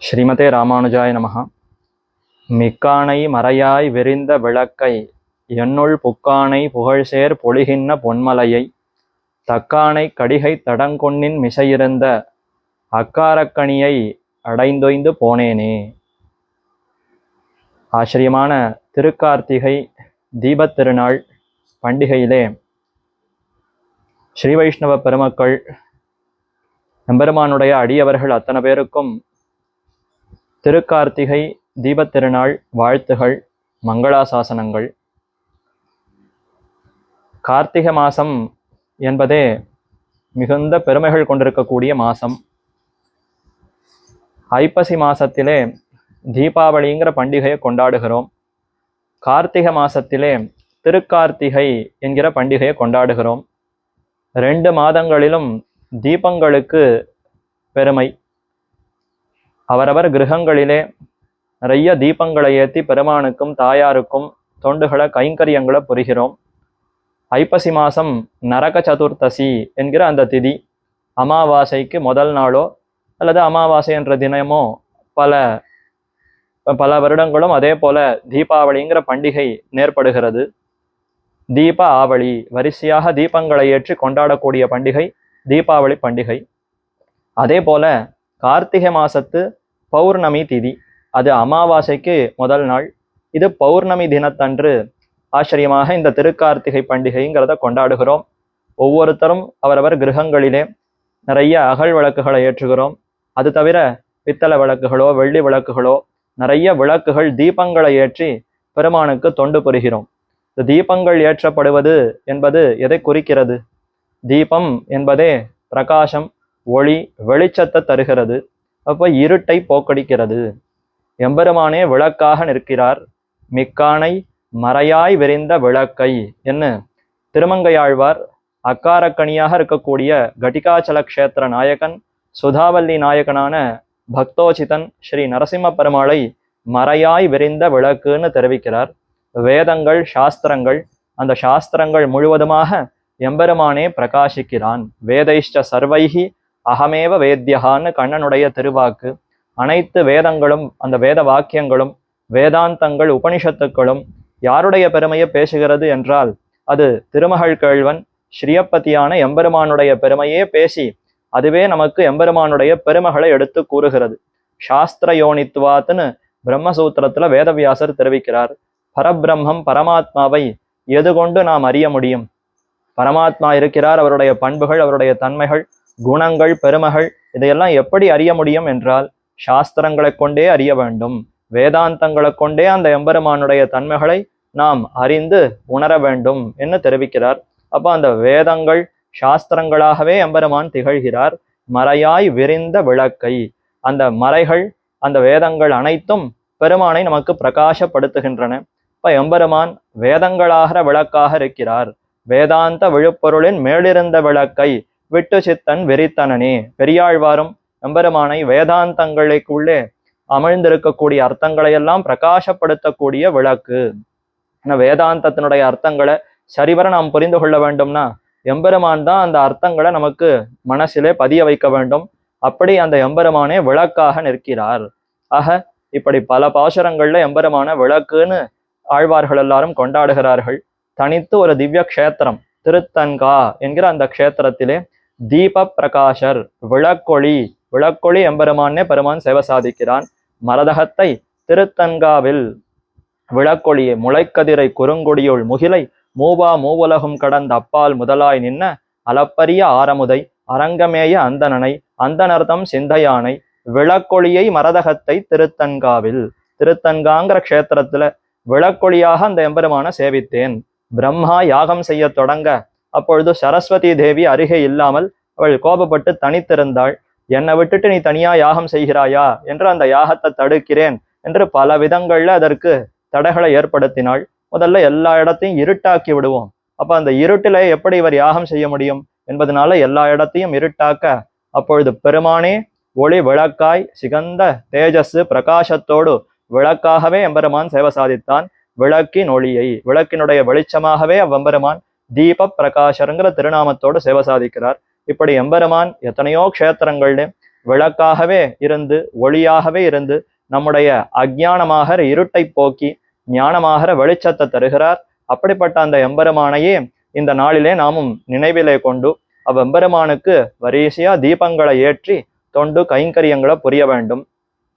ஸ்ரீமதே ராமானுஜாய நமகா மிக்கானை மறையாய் விரிந்த விளக்கை என்னுள் புக்கானை புகழ்சேர் பொழிகின்ற பொன்மலையை தக்கானை கடிகை தடங்கொன்னின் மிசையிருந்த அக்காரக்கணியை அடைந்தொய்ந்து போனேனே. ஆச்சரியமான திருக்கார்த்திகை தீபத் திருநாள் பண்டிகையிலே ஸ்ரீ வைஷ்ணவ பெருமக்கள் எம்பெருமானுடைய அடியவர்கள் அத்தனை பேருக்கும் திருக்கார்த்திகை தீபத்திருநாள் வாழ்த்துகள் மங்களாசாசனங்கள். கார்த்திகை மாதம் என்பதே மிகுந்த பெருமைகள் கொண்டிருக்கக்கூடிய மாதம் ஐப்பசி மாசத்திலே தீபாவளிங்கிற பண்டிகையை கொண்டாடுகிறோம். கார்த்திகை மாசத்திலே திருக்கார்த்திகை என்கிற பண்டிகையை கொண்டாடுகிறோம். ரெண்டு மாதங்களிலும் தீபங்களுக்கு பெருமை. அவரவர் கிரகங்களிலே நிறைய தீபங்களை ஏற்றி பெருமானுக்கும் தாயாருக்கும் தொண்டுகளை கைங்கரியங்களை புரிகிறோம் ஐப்பசி மாதம் நரக சதுர்த்தசி என்கிற அந்த திதி அமாவாசைக்கு முதல் நாளோ அல்லது அமாவாசை என்ற தினமோ பல பல வருடங்களும் அதே போல தீபாவளிங்கிற பண்டிகை நேர்படுகிறது. தீப ஆவளி வரிசையாக தீபங்களை ஏற்றி கொண்டாடக்கூடிய பண்டிகை தீபாவளி பண்டிகை. அதே போல கார்த்திகை மாசத்து பௌர்ணமி திதி. அது அமாவாசைக்கு முதல் நாள். இது பௌர்ணமி தினத்தன்று ஆச்சரியமாக இந்த திருக்கார்த்திகை பண்டிகைங்கிறத கொண்டாடுகிறோம். ஒவ்வொருத்தரும் அவரவர் கிரகங்களிலே நிறைய அகல் விளக்குகளை ஏற்றுகிறோம். அது தவிர பித்தளை விளக்குகளோ வெள்ளி விளக்குகளோ நிறைய விளக்குகள் தீபங்களை ஏற்றி பெருமானுக்கு தொண்டு புரிகிறோம். இந்த தீபங்கள் ஏற்றப்படுவது என்பது எதை குறிக்கிறது? தீபம் என்பதே பிரகாசம் ஒளி வெளிச்சத்தை தருகிறது. அப்போ இருட்டை போக்கடிக்கிறது. எம்பெருமானே விளக்காக நிற்கிறார். மிக்கானை மறையாய் விரிந்த விளக்கை. என்ன? திருமங்கையாழ்வார் அக்காரக்கணியாக இருக்கக்கூடிய கட்டிகாச்சல க்ஷேத்திர நாயகன் சுதாவல்லி நாயகனான பக்தோச்சிதன் ஸ்ரீ நரசிம்ம பெருமாளை மறையாய் விரிந்த விளக்குன்னு தெரிவிக்கிறார். வேதங்கள் சாஸ்திரங்கள் அந்த சாஸ்திரங்கள் முழுவதுமாக எம்பெருமானே பிரகாசிக்கிறான். வேதைஷ்ட சர்வைகி அகமேவ வேத்யகான்னு கண்ணனுடைய திருவாக்கு. அனைத்து வேதங்களும் அந்த வேத வாக்கியங்களும் வேதாந்தங்கள் உபனிஷத்துக்களும் யாருடைய பெருமையை பேசுகிறது என்றால் அது திருமகள் கேழ்வன் ஸ்ரீயப்பதியான எம்பெருமானுடைய பெருமையே பேசி அதுவே நமக்கு எம்பெருமானுடைய பெருமகளை எடுத்து கூறுகிறது. சாஸ்திர யோனித்துவாத்துன்னு பிரம்மசூத்திரத்துல வேதவியாசர் தெரிவிக்கிறார். பரபிரம்மம் பரமாத்மாவை எது கொண்டு நாம் அறிய முடியும்? பரமாத்மா இருக்கிறார் அவருடைய பண்புகள் அவருடைய தன்மைகள் குணங்கள் பெருமகள் இதையெல்லாம் எப்படி அறிய முடியும் என்றால் சாஸ்திரங்களை கொண்டே அறிய வேண்டும். வேதாந்தங்களை கொண்டே அந்த எம்பெருமானுடைய தன்மைகளை நாம் அறிந்து உணர வேண்டும் என்று தெரிவிக்கிறார். அப்போ அந்த வேதங்கள் சாஸ்திரங்களாகவே எம்பெருமான் திகழ்கிறார். மறையாய் விரிந்த விளக்கை. அந்த மறைகள் அந்த வேதங்கள் அனைத்தும் பெருமானை நமக்கு பிரகாசப்படுத்துகின்றன. இப்ப எம்பெருமான் வேதங்களாகிற விளக்காக இருக்கிறார். வேதாந்த விழுப்பொருளின் மேலிருந்த விளக்கை விட்டு சித்தன் வெறித்தனனே. பெரியாழ்வாரும் எம்பெருமானை வேதாந்தங்களுக்குள்ளே அமிழ்ந்திருக்கக்கூடிய அர்த்தங்களை எல்லாம் பிரகாசப்படுத்தக்கூடிய விளக்கு. வேதாந்தத்தினுடைய அர்த்தங்களை சரிவர நாம் புரிந்து கொள்ள வேண்டும்னா எம்பெருமான் தான் அந்த அர்த்தங்களை நமக்கு மனசிலே பதிய வைக்க வேண்டும். அப்படி அந்த எம்பெருமானே விளக்காக நிற்கிறார். ஆக இப்படி பல பாசுரங்கள்ல எம்பெருமான விளக்குன்னு ஆழ்வார்கள் எல்லாரும் கொண்டாடுகிறார்கள். தனித்து ஒரு திவ்ய க்ஷேத்திரம் திருத்தன்கா என்கிற அந்த க்ஷேத்திரத்திலே தீப பிரகாஷர் விளக்கொளி விளக்கொளி எம்பெருமானே பெருமான் சேவை சாதிக்கிறான். மரதகத்தை திருத்தன்காவில் விளக்கொளியை முளைக்கதிரை குறுங்கொடியுள் முகிலை மூவா மூவுலகும் கடந்த அப்பால் முதலாய் நின்ன அளப்பரிய ஆரமுதை அரங்கமேய அந்தணனை அந்தனர்தம் சிந்தையானை விளக்கொளியை மரதகத்தை திருத்தன்காவில் திருத்தன்காங்கிற க்ஷேத்திரத்துல விளக்கொளியாக அந்த எம்பெருமான சேவித்தேன். பிரம்மா யாகம் செய்ய தொடங்க அப்பொழுது சரஸ்வதி தேவி அருகே இல்லாமல் அவள் கோபப்பட்டு தனித்திருந்தாள். என்னை விட்டுட்டு நீ தனியா யாகம் செய்கிறாயா? என்று அந்த யாகத்தை தடுக்கிறேன் என்று பல விதங்கள்ல அதற்கு தடைகளை ஏற்படுத்தினாள். முதல்ல எல்லா இடத்தையும் இருட்டாக்கி விடுவோம். அப்ப அந்த இருட்டில எப்படி இவர் யாகம் செய்ய முடியும்? என்பதனால எல்லா இடத்தையும் இருட்டாக்க அப்பொழுது பெருமானே ஒளி விளக்காய் சிகந்த தேஜஸ் பிரகாசத்தோடு விளக்காகவே எம்பெருமான் சேவை சாதித்தான். விளக்கின் ஒளியை விளக்கினுடைய வெளிச்சமாகவே அவ்வெம்பெருமான் தீப பிரகாஷருங்கிற திருநாமத்தோடு சேவை சாதிக்கிறார். இப்படி எம்பெருமான் எத்தனையோ க்ஷேத்திரங்கள்ல விளக்காகவே இருந்து ஒளியாகவே இருந்து நம்முடைய அஜானமாகிற இருட்டை போக்கி ஞானமாகிற வெளிச்சத்தை தருகிறார். அப்படிப்பட்ட அந்த எம்பெருமானையே இந்த நாளிலே நாமும் நினைவிலே கொண்டு அவ்வெம்பெருமானுக்கு வரிசையா தீபங்களை ஏற்றி தொண்டு கைங்கரியங்களை புரிய வேண்டும்.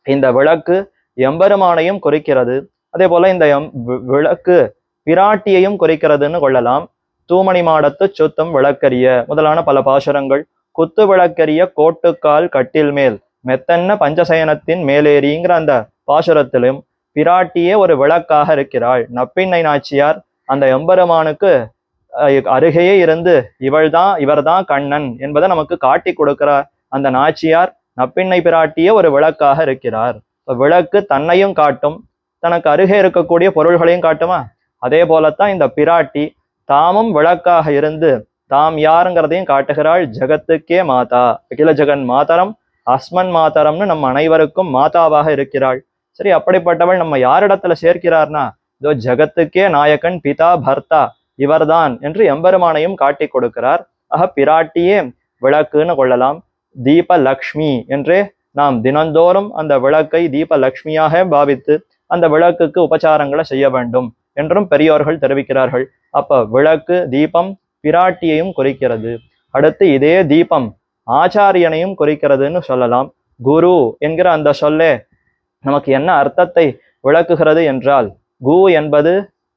இந்த விளக்கு எம்பெருமானையும் குறிக்கிறது. அதே போல இந்த எம் வி- விளக்கு பிராட்டியையும் குறிக்கிறதுன்னு கொள்ளலாம். தூமணி மாடத்து சுத்தம் விளக்கரிய முதலான பல பாசுரங்கள் குத்து விளக்கரிய கோட்டுக்கால் கட்டில் மேல் மெத்தன்ன பஞ்சசயனத்தின் மேலேறிங்கிற அந்த பாசுரத்திலும் பிராட்டியே ஒரு விளக்காக இருக்கிறாள். நப்பின்னை நாச்சியார் அந்த எம்பெருமானுக்கு அஹ், அருகேயே இருந்து இவள்தான் இவர்தான் கண்ணன் என்பதை நமக்கு காட்டி கொடுக்கிறார். அந்த நாச்சியார் நப்பின்னை பிராட்டியே ஒரு விளக்காக இருக்கிறார். விளக்கு தன்னையும் காட்டும் தனக்கு அருகே இருக்கக்கூடிய பொருள்களையும் காட்டுமா? அதே போலத்தான் இந்த பிராட்டி தாமும் விளக்காக இருந்து தாம் யாருங்கிறதையும் காட்டுகிறாள் ஜகத்துக்கே மாதா. அகில ஜெகன் மாதரம் அஸ்மன் மாதரம்னு நம்ம அனைவருக்கும் மாதாவாக இருக்கிறாள். சரி அப்படிப்பட்டவள் நம்ம யாரிடத்துல சேர்க்கிறார்னா இதோ ஜகத்துக்கே நாயகன் பிதா பர்த்தா இவர்தான் என்று எம்பெருமானையும் காட்டி கொடுக்கிறார். ஆக பிராட்டியே விளக்குன்னு கொள்ளலாம். தீப லக்ஷ்மி என்றே நாம் தினந்தோறும் அந்த விளக்கை தீப லக்ஷ்மியாக பாவித்து அந்த விளக்குக்கு உபச்சாரங்களை செய்ய வேண்டும் என்றும் பெரியோர்கள் தெரிவிக்கிறார்கள். அப்ப விளக்கு தீபம் பிராட்டியையும் குறிக்கிறது. அடுத்து இதே தீபம் ஆச்சாரியனையும் குறிக்கிறதுன்னு சொல்லலாம். குரு என்கிற அந்த சொல்லே நமக்கு என்ன அர்த்தத்தை விளக்குகிறது என்றால் கு என்பது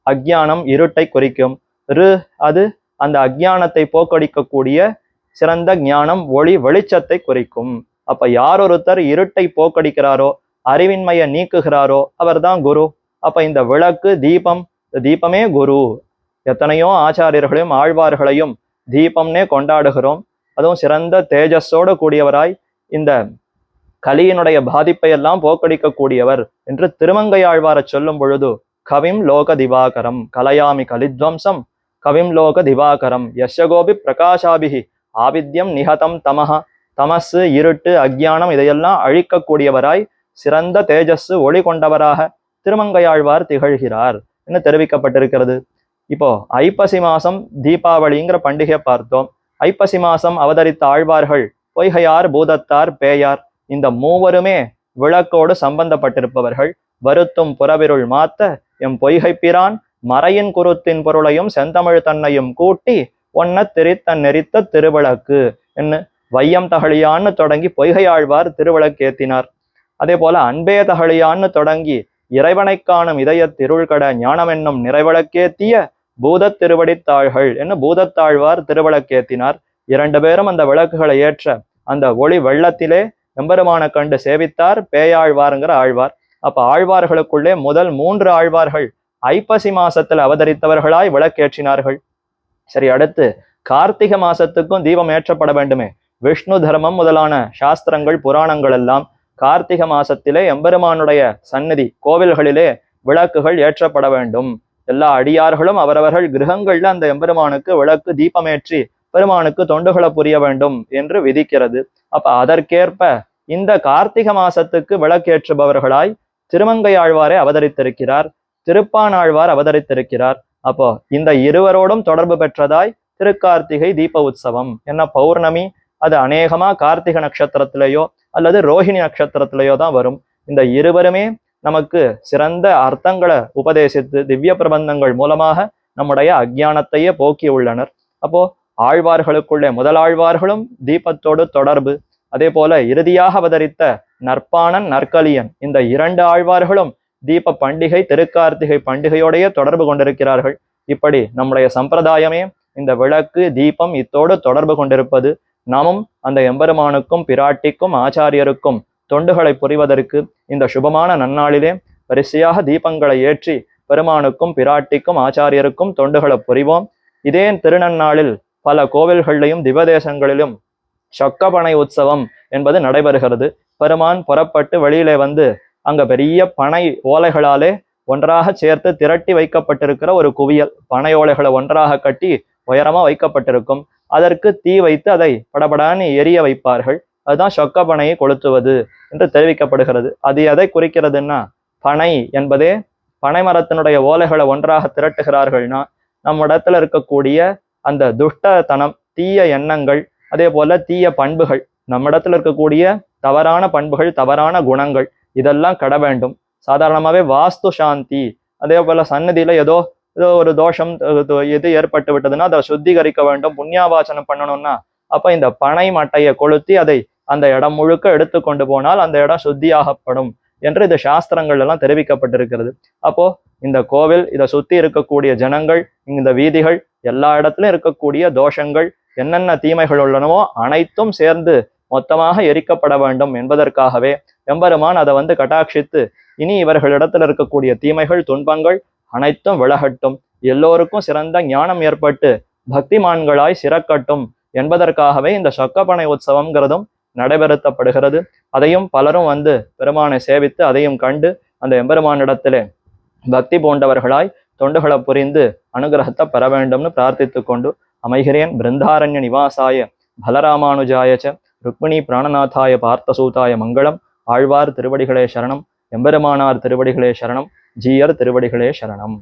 அக்ஞானம் இருட்டை குறிக்கும். ரு அது அந்த அக்ஞானத்தை போக்கடிக்கக்கூடிய சிறந்த ஞானம் ஒளி வெளிச்சத்தை குறிக்கும். அப்ப யார் ஒருத்தர் இருட்டை போக்கடிக்கிறாரோ அறிவின்மையை நீக்குகிறாரோ அவர்தான் குரு. அப்ப இந்த விளக்கு தீபம் தீபமே குரு. எத்தனையோ ஆச்சாரியர்களையும் ஆழ்வார்களையும் தீபம்னே கொண்டாடுகிறோம். அதுவும் சிறந்த தேஜஸோடு கூடியவராய் இந்த கலியினுடைய பாதிப்பை எல்லாம் போக்கடிக்கக்கூடியவர் என்று திருமங்கையாழ்வாரை சொல்லும் பொழுது கவிம் லோக திவாகரம் கலையாமி கலித்வம்சம் கவிம் லோக திவாகரம் யஷகோபி பிரகாஷாபிகி ஆவித்யம் நிகதம் தமஹ தமசு இருட்டு அக்ஞானம் இதையெல்லாம் அழிக்கக்கூடியவராய் சிறந்த தேஜஸ் ஒளி கொண்டவராக திருமங்கையாழ்வார் திகழ்கிறார் என்று தெரிவிக்கப்பட்டிருக்கிறது. இப்போ ஐப்பசி மாசம் தீபாவளிங்கிற பண்டிகை பார்த்தோம். ஐப்பசி மாசம் அவதரித்த ஆழ்வார்கள் பொய்கையார் பூதத்தார் பேயார் இந்த மூவருமே விளக்கோடு சம்பந்தப்பட்டிருப்பவர்கள். வருத்தும் புறவிருள் மாத்த எம் பொய்கை பிரான் மறையின் குருத்தின் பொருளையும் செந்தமிழ் தன்னையும் கூட்டி ஒன்ன திரித்தன் நெறித்த திருவிளக்கு என்று வையம் தகழியான்னு தொடங்கி பொய்கையாழ்வார் திருவிளக்கேத்தினார். அதே போல அன்பே தகழியான்னு தொடங்கி இறைவனை காணும் இதய திருள்கட ஞானம் என்னும் நிறைவிளக்கேத்திய பூதத் திருவடித்தாள்கள் என்ன பூதத்தாழ்வார் திருவிளக்கேத்தினார். இரண்டு பேரும் அந்த விளக்குகளை ஏற்ற அந்த ஒளி வெள்ளத்திலே எம்பெருமான கண்டு சேவித்தார் பேயாழ்வாருங்கிற ஆழ்வார். அப்ப ஆழ்வார்களுக்குள்ளே முதல் மூன்று ஆழ்வார்கள் ஐப்பசி மாசத்துல அவதரித்தவர்களாய் விளக்கேற்றினார்கள். சரி அடுத்து கார்த்திகை மாசத்துக்கும் தீபம் ஏற்றப்பட வேண்டுமே. விஷ்ணு தர்மம் முதலான சாஸ்திரங்கள் புராணங்கள் எல்லாம் கார்த்திகை மாசத்திலே எம்பெருமானுடைய சந்நிதி கோவில்களிலே விளக்குகள் ஏற்றப்பட வேண்டும். எல்லா அடியார்களும் அவரவர்கள் கிரகங்கள்ல அந்த எம்பெருமானுக்கு விளக்கு தீபமேற்றி பெருமானுக்கு தொண்டுகளை புரிய வேண்டும் என்று விதிக்கிறது. அப்ப அதற்கேற்ப இந்த கார்த்திக மாசத்துக்கு விளக்கேற்றுபவர்களாய் திருமங்கையாழ்வாரே அவதரித்திருக்கிறார் திருப்பானாழ்வார் அவதரித்திருக்கிறார். அப்போ இந்த இருவரோடும் தொடர்பு பெற்றதாய் திருக்கார்த்திகை தீப உற்சவம். என்ன பௌர்ணமி? அது அநேகமா கார்த்திகை நட்சத்திரத்திலேயோ அல்லது ரோஹிணி நட்சத்திரத்திலேயோ தான் வரும். இந்த இருவருமே நமக்கு சிறந்த அர்த்தங்களை உபதேசித்து திவ்ய பிரபந்தங்கள் மூலமாக நம்முடைய அஜானத்தையே போக்கி உள்ளனர். அப்போ ஆழ்வார்களுக்குள்ளே முதலாழ்வார்களும் தீபத்தோடு தொடர்பு. அதே போல இறுதியாக அவதரித்த நற்பாணன் நற்கலியன் இந்த இரண்டு ஆழ்வார்களும் தீப பண்டிகை திருக்கார்த்திகை பண்டிகையோடையே தொடர்பு கொண்டிருக்கிறார்கள். இப்படி நம்முடைய சம்பிரதாயமே இந்த விளக்கு தீபம் இத்தோடு தொடர்பு கொண்டிருப்பது. நாமும் அந்த எம்பெருமானுக்கும் பிராட்டிக்கும் ஆச்சாரியருக்கும் தொண்டுகளை புரிவதற்கு இந்த சுபமான நன்னாளிலே வரிசையாக தீபங்களை ஏற்றி பெருமானுக்கும் பிராட்டிக்கும் ஆச்சாரியருக்கும் தொண்டுகளை புரிவோம். இதே திருநன்னாளில் பல கோவில்களிலும் திவதேசங்களிலும் சொக்கப்பனை உற்சவம் என்பது நடைபெறுகிறது. பெருமான் புறப்பட்டு வெளியிலே வந்து அங்க பெரிய பனை ஓலைகளாலே ஒன்றாக சேர்த்து திரட்டி வைக்கப்பட்டிருக்கிற ஒரு குவியல். பனை ஓலைகளை ஒன்றாக கட்டி உயரமா வைக்கப்பட்டிருக்கும். அதற்கு தீ வைத்து அதை படபடான்னு எரிய வைப்பார்கள். அதுதான் சொக்க பனையை கொளுத்துவது என்று தெரிவிக்கப்படுகிறது. அது எதை குறிக்கிறதுன்னா பனை என்பதே பனை மரத்தினுடைய ஓலைகளை ஒன்றாக திரட்டுகிறார்கள்னா நம்ம இடத்துல இருக்கக்கூடிய அந்த துஷ்டத்தனம் தீய எண்ணங்கள் அதே போல தீய பண்புகள் நம்ம இடத்துல இருக்கக்கூடிய தவறான பண்புகள் தவறான குணங்கள் இதெல்லாம் கட வேண்டும். சாதாரணமாகவே வாஸ்து சாந்தி அதே போல சன்னதியில ஏதோ ஏதோ ஒரு தோஷம் எது ஏற்பட்டு விட்டதுன்னா அதை சுத்திகரிக்க வேண்டும் புண்ணியாவாசனம் பண்ணணும்னா அப்ப இந்த பனை மட்டையை கொளுத்தி அதை அந்த இடம் முழுக்க எடுத்து கொண்டு போனால் அந்த இடம் சுத்தியாகப்படும் என்று இந்த சாஸ்திரங்கள் எல்லாம் தெரிவிக்கப்பட்டிருக்கிறது. அப்போ இந்த கோவில் இதை சுத்தி இருக்கக்கூடிய ஜனங்கள் இந்த வீதிகள் எல்லா இடத்துலயும் இருக்கக்கூடிய தோஷங்கள் என்னென்ன தீமைகள் உள்ளனவோ அனைத்தும் சேர்ந்து மொத்தமாக எரிக்கப்பட வேண்டும் என்பதற்காகவே எம்பெருமான் அதை வந்து கட்டாட்சித்து இனி இவர்களிடத்தில் இருக்கக்கூடிய தீமைகள் துன்பங்கள் அனைத்தும் விலகட்டும். எல்லோருக்கும் சிறந்த ஞானம் ஏற்பட்டு பக்திமான்களாய் சிறக்கட்டும் என்பதற்காகவே இந்த சொக்கப்பனை உற்சவம்ங்கிறதும் நடைபெறுத்தப்படுகிறது. அதையும் பலரும் வந்து பெருமானை சேவித்து அதையும் கண்டு அந்த எம்பெருமானிடத்திலே பக்தி பூண்டவர்களாய் தொண்டுகளை புரிந்து அனுகிரகத்தை பெற வேண்டும்னு பிரார்த்தித்துக் கொண்டு அமைகிறேன். பிருந்தாரண்ய நிவாசாய பலராமானுஜாய ச ருக்மிணி பிராணநாதாய பார்த்தசூதாய மங்களம் ஆழ்வார் திருவடிகளே சரணம் எம்பெருமானார் திருவடிகளே சரணம் ஜீயர் திருவடிகளே சரணம்.